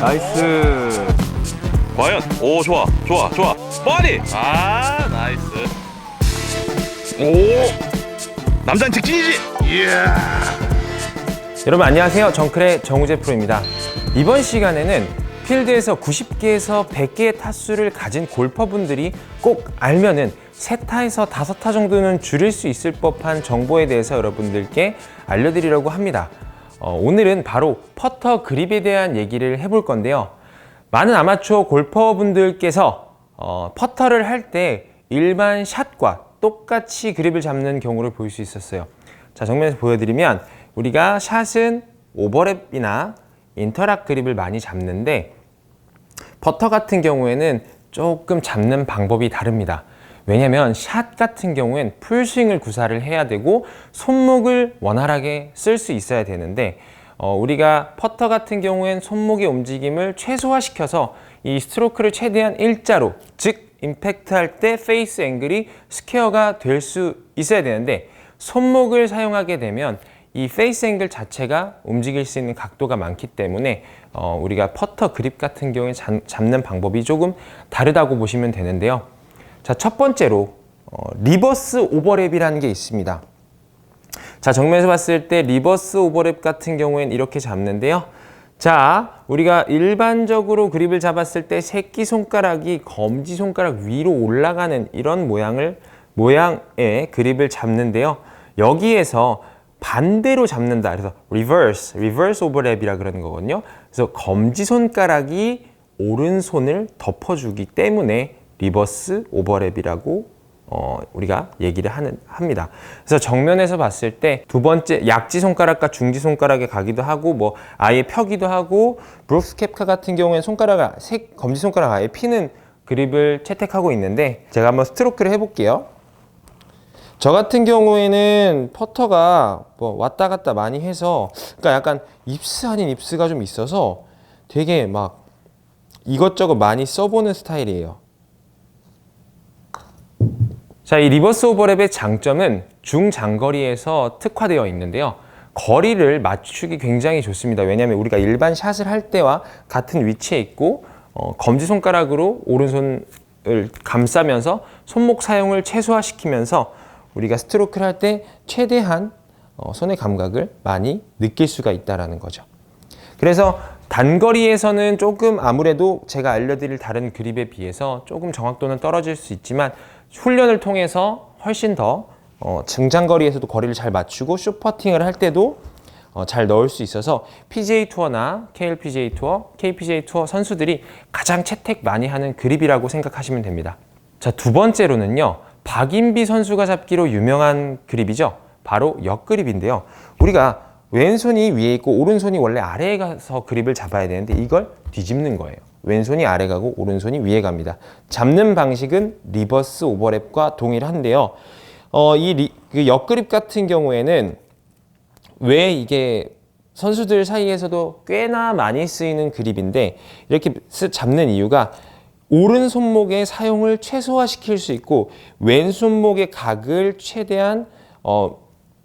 나이스. 과연 오 좋아 좋아 좋아 머리 아 나이스 오 남자는 직진이지 여러분 안녕하세요. 정클의 정우재 프로입니다. 이번 시간에는 필드에서 90개에서 100개의 타수를 가진 골퍼분들이 꼭 알면은 세 타에서 다섯 타 정도는 줄일 수 있을 법한 정보에 대해서 여러분들께 알려드리려고 합니다. 어, 오늘은 바로 퍼터 그립에 대한 얘기를 해볼 건데요. 많은 아마추어 골퍼분들께서 어, 퍼터를 할 때 일반 샷과 똑같이 그립을 잡는 경우를 볼 수 있었어요. 자, 정면에서 보여드리면 우리가 샷은 오버랩이나 인터락 그립을 많이 잡는데 퍼터 같은 경우에는 조금 잡는 방법이 다릅니다. 왜냐면 샷 같은 경우엔 풀스윙을 구사를 해야 되고 손목을 원활하게 쓸 수 있어야 되는데 어, 우리가 퍼터 같은 경우엔 손목의 움직임을 최소화시켜서 이 스트로크를 최대한 일자로 즉 임팩트 할 때 페이스 앵글이 스퀘어가 될 수 있어야 되는데 손목을 사용하게 되면 이 페이스 앵글 자체가 움직일 수 있는 각도가 많기 때문에 어, 우리가 퍼터 그립 같은 경우에 잡, 잡는 방법이 조금 다르다고 보시면 되는데요. 자, 첫 번째로 어, 리버스 오버랩이라는 게 있습니다. 자, 정면에서 봤을 때 리버스 오버랩 같은 경우엔 이렇게 잡는데요. 자, 우리가 일반적으로 그립을 잡았을 때 새끼 손가락이 검지 손가락 위로 올라가는 이런 모양을 모양의 그립을 잡는데요. 여기에서 반대로 잡는다. 그래서 reverse, reverse 오버랩이라 그러는 거거든요. 그래서 검지 손가락이 오른손을 덮어주기 때문에 리버스 오버랩이라고 어, 우리가 얘기를 하는, 합니다. 그래서 정면에서 봤을 때 두 번째 약지 손가락과 중지 손가락에 가기도 하고 뭐 아예 펴기도 하고 브룩스 캡카 같은 경우에는 손가락을 색 검지 손가락 아예 피는 그립을 채택하고 있는데 제가 한번 스트로크를 해볼게요. 저 같은 경우에는 퍼터가 뭐 왔다 갔다 많이 해서 그러니까 약간 입스 아닌 입스가 좀 있어서 되게 막 이것저것 많이 써보는 스타일이에요. 자, 이 리버스 오버랩의 장점은 중장거리에서 특화되어 있는데요. 거리를 맞추기 굉장히 좋습니다. 왜냐하면 우리가 일반 샷을 할 때와 같은 위치에 있고 어, 검지손가락으로 오른손을 감싸면서 손목 사용을 최소화시키면서 우리가 스트로크를 할 때 최대한 어, 손의 감각을 많이 느낄 수가 있다는 거죠. 그래서 단거리에서는 조금 아무래도 제가 알려드릴 다른 그립에 비해서 조금 정확도는 떨어질 수 있지만 훈련을 통해서 훨씬 더 어, 중장거리에서도 거리를 잘 맞추고 숏퍼팅을 할 때도 어, 잘 넣을 수 있어서 PGA 투어나 KLPGA 투어, KPGA 투어 선수들이 가장 채택 많이 하는 그립이라고 생각하시면 됩니다. 자, 두 번째로는요. 박인비 선수가 잡기로 유명한 그립이죠. 바로 역그립인데요. 우리가 왼손이 위에 있고 오른손이 원래 아래에 가서 그립을 잡아야 되는데 이걸 뒤집는 거예요. 왼손이 아래 가고 오른손이 위에 갑니다. 잡는 방식은 리버스 오버랩과 동일한데요. 어, 이 리, 그 역그립 같은 경우에는 왜 이게 선수들 사이에서도 꽤나 많이 쓰이는 그립인데 이렇게 쓰- 잡는 이유가 오른 손목의 사용을 최소화시킬 수 있고 왼 손목의 각을 최대한 어,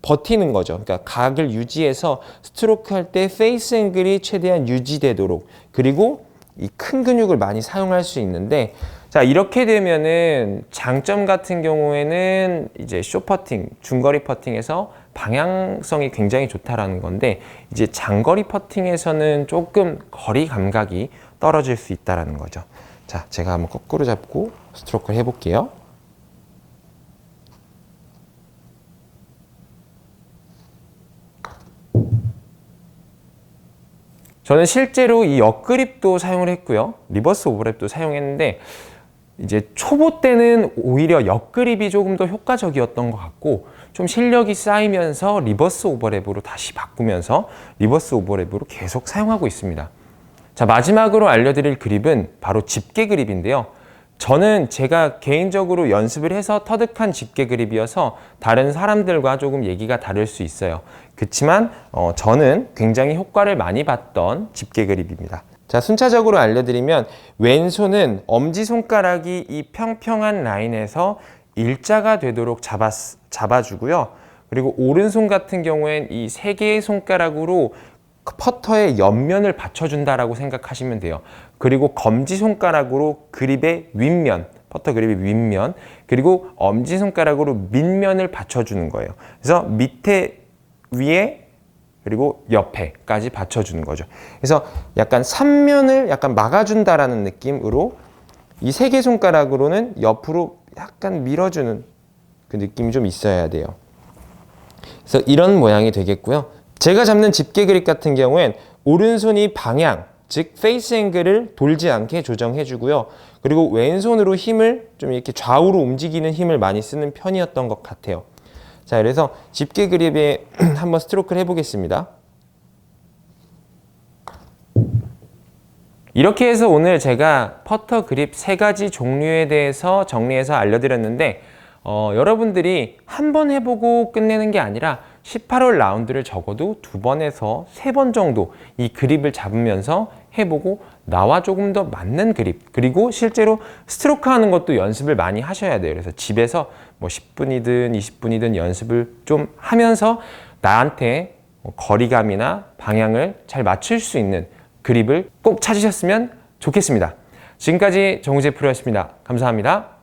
버티는 거죠. 그러니까 각을 유지해서 스트로크 할 때 페이스 앵글이 최대한 유지되도록 그리고 이 큰 근육을 많이 사용할 수 있는데 자 이렇게 되면은 장점 같은 경우에는 이제 쇼퍼팅 중거리 퍼팅에서 방향성이 굉장히 좋다라는 건데 이제 장거리 퍼팅에서는 조금 거리 감각이 떨어질 수 있다라는 거죠. 자 제가 한번 거꾸로 잡고 스트로크를 해볼게요. 저는 실제로 이 옆그립도 사용을 했고요. 리버스 오버랩도 사용했는데 이제 초보 때는 오히려 옆그립이 조금 더 효과적이었던 것 같고 좀 실력이 쌓이면서 리버스 오버랩으로 다시 바꾸면서 리버스 오버랩으로 계속 사용하고 있습니다. 자, 마지막으로 알려드릴 그립은 바로 집게 그립인데요. 저는 제가 개인적으로 연습을 해서 터득한 집게 그립이어서 다른 사람들과 조금 얘기가 다를 수 있어요. 그렇지만 어, 저는 굉장히 효과를 많이 봤던 집게 그립입니다. 자, 순차적으로 알려드리면 왼손은 엄지손가락이 이 평평한 라인에서 일자가 되도록 잡아, 잡아주고요. 그리고 오른손 같은 경우엔 이 세 개의 손가락으로 그 퍼터의 옆면을 받쳐준다라고 생각하시면 돼요. 그리고 검지 손가락으로 그립의 윗면, 퍼터 그립의 윗면, 그리고 엄지 손가락으로 밑면을 받쳐주는 거예요. 그래서 밑에 위에 그리고 옆에까지 받쳐주는 거죠. 그래서 약간 삼면을 약간 막아준다라는 느낌으로 이 세 개 손가락으로는 옆으로 약간 밀어주는 그 느낌이 좀 있어야 돼요. 그래서 이런 모양이 되겠고요. 제가 잡는 집게 그립 같은 경우엔 오른손이 방향, 즉 페이스 앵글을 돌지 않게 조정해 주고요. 그리고 왼손으로 힘을 좀 이렇게 좌우로 움직이는 힘을 많이 쓰는 편이었던 것 같아요. 자, 그래서 집게 그립에 한번 스트로크를 해보겠습니다. 이렇게 해서 오늘 제가 퍼터 그립 세 가지 종류에 대해서 정리해서 알려드렸는데 어, 여러분들이 한 번 해보고 끝내는 게 아니라 18홀 라운드를 적어도 두 번에서 세 번 정도 이 그립을 잡으면서 해보고 나와 조금 더 맞는 그립 그리고 실제로 스트로크 하는 것도 연습을 많이 하셔야 돼요. 그래서 집에서 뭐 10분이든 20분이든 연습을 좀 하면서 나한테 뭐 거리감이나 방향을 잘 맞출 수 있는 그립을 꼭 찾으셨으면 좋겠습니다. 지금까지 정우재 프로였습니다. 감사합니다.